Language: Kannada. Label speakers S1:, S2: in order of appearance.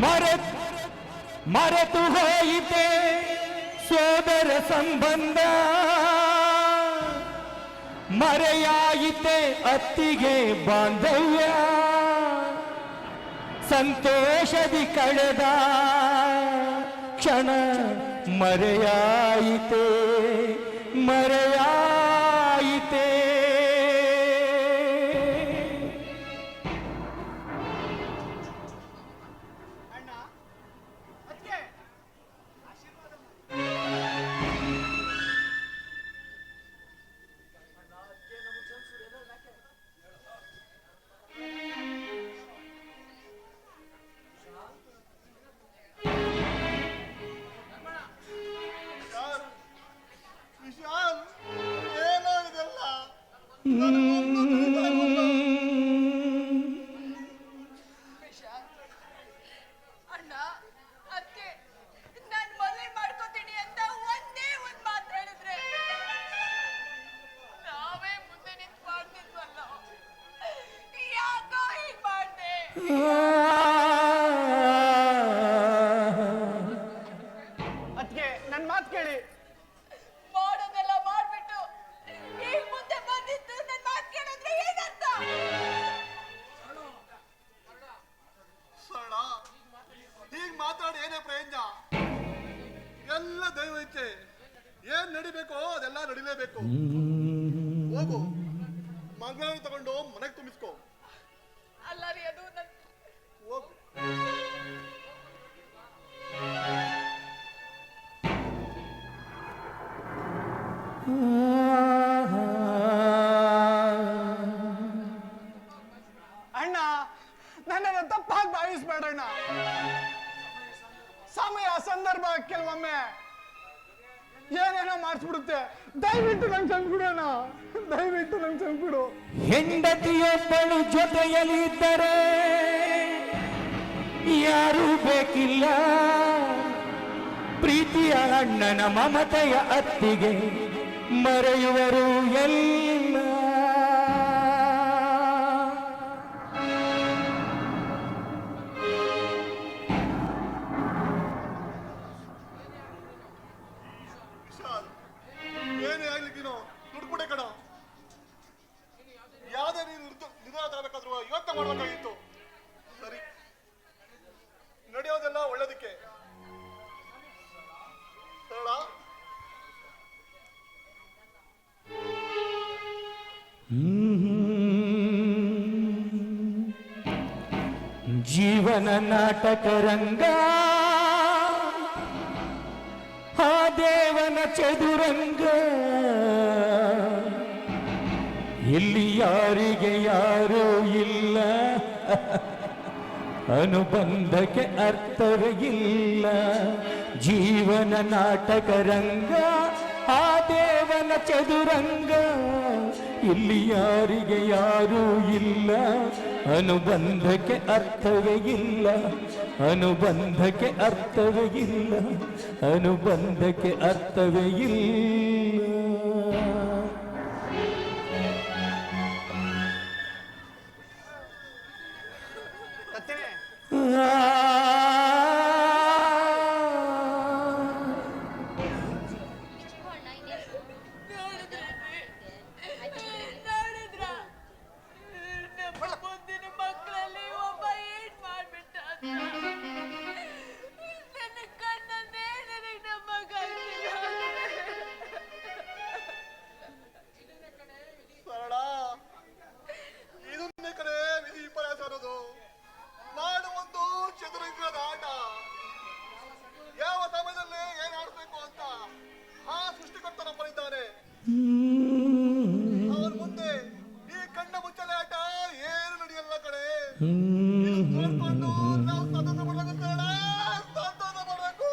S1: ಮರೆತ್ ಮರೆತು ಹೋಯಿತೆ ಸೋದರ ಸಂಬಂಧ. ಮರೆಯಾಯಿತೆ ಅತ್ತಿಗೆ ಬಾಂಧವ್ಯ. ಸಂತೋಷದಿ ಕಳೆದ ಕ್ಷಣ ಮರೆಯಾಯಿತೆ ಮರೆಯಾಯಿತೆ
S2: ನನ್ನ ಮಾತು ಕೇಳಿ.
S3: ಮಾಡೋದೆಲ್ಲ ಮಾಡ್ಬಿಟ್ಟು ಈಗ ಮುಂದೆ ಬಂದಿತ್ತು ನನ್ ಮಾತು ಕೇಳಿದ್ರೆ ಏನಂತ
S4: ಸರಳ ಈಗ ಮಾತಾಡಿ ಏನೇ ಪ್ರಯೋಜನ? ಎಲ್ಲ ದೈವ ಇಚ್ಛೆ. ಏನ್ ನಡಿಬೇಕೋ ಅದೆಲ್ಲ ನಡಿಲೇಬೇಕು. ಹೋಗು. ಮಂಗಳ ತಗೊಂಡು ಮನೆಗೆ ತುಂಬಿಸ್ಕೋ.
S2: ಅಣ್ಣ, ನನ್ನನ್ನು ತಪ್ಪಾಗಿ ಭಾವಿಸ್ಬೇಡಣ್ಣ ಸಮಯ, ಸಂದರ್ಭ ಕೆಲವೊಮ್ಮೆ ಏನೇನೋ ಮಾಡಿಸ್ಬಿಡುತ್ತೆ. ದಯವಿಟ್ಟು ನಂಗೆ ಚಂದ್ಬಿಡೋಣ ದಯವಿಟ್ಟು ನಂಗೆ ಚಂದ್ಬಿಡು
S1: ಹೆಂಡತಿಯೊಬ್ಬಳು ಜೊತೆಯಲ್ಲಿ ಇದ್ದರೆ ಯಾರೂ ಬೇಕಿಲ್ಲ. ಪ್ರೀತಿಯ ಅಣ್ಣನ ಮಮತೆಯ ಅತ್ತಿಗೆ ಮರೆಯುವರು ಎಲ್ಲ
S4: ವಿಶಾಲ್ ಏನೇ ಆಗ್ಲಿ ನೀನು ದುಡ್ಬಿಟ್ಟೆ ಕಣ ಯಾವ್ದೇ ನೀನು ನಿರ್ಧ- ನಿರ್ಧಾರ ತಗೋಬೇಕಾದ್ರೂ ಯೋಚನೆ ಮಾಡ್ಬೇಕಾಗಿತ್ತು
S1: ಜೀವನ ನಾಟಕ ರಂಗ, ಆ ದೇವನ ಚದುರಂಗ. ಇಲ್ಲಿ ಯಾರಿಗೆ ಯಾರೂ ಇಲ್ಲ. ಅನುಬಂಧಕ್ಕೆ ಅರ್ಥವೇ ಇಲ್ಲ. ಜೀವನ ನಾಟಕ ರಂಗ ಚದುರಂಗ. ಇಲ್ಲಿ ಯಾರಿಗೆ ಯಾರೂ ಇಲ್ಲ. ಅನುಬಂಧಕ್ಕೆ ಅರ್ಥವೇ ಇಲ್ಲ. ಅನುಬಂಧಕ್ಕೆ ಅರ್ಥವೇ ಇಲ್ಲ. ಅನುಬಂಧಕ್ಕೆ ಅರ್ಥವೇ ಇಲ್ಲ.
S4: ಕಣ್ಣ ಮುಚ್ಚಲಾಟ ಆಟ ಏನು ನಡೆಯಲ್ಲ ಕಡೆ ಹ್ಮ್. ನೋಡ್ಕೊಂಡು ನಾವು ಸಂತೋಷ ಮಾಡ್ಬೇಕು ಸಂತೋಷ ಪಡ್ಬೇಕು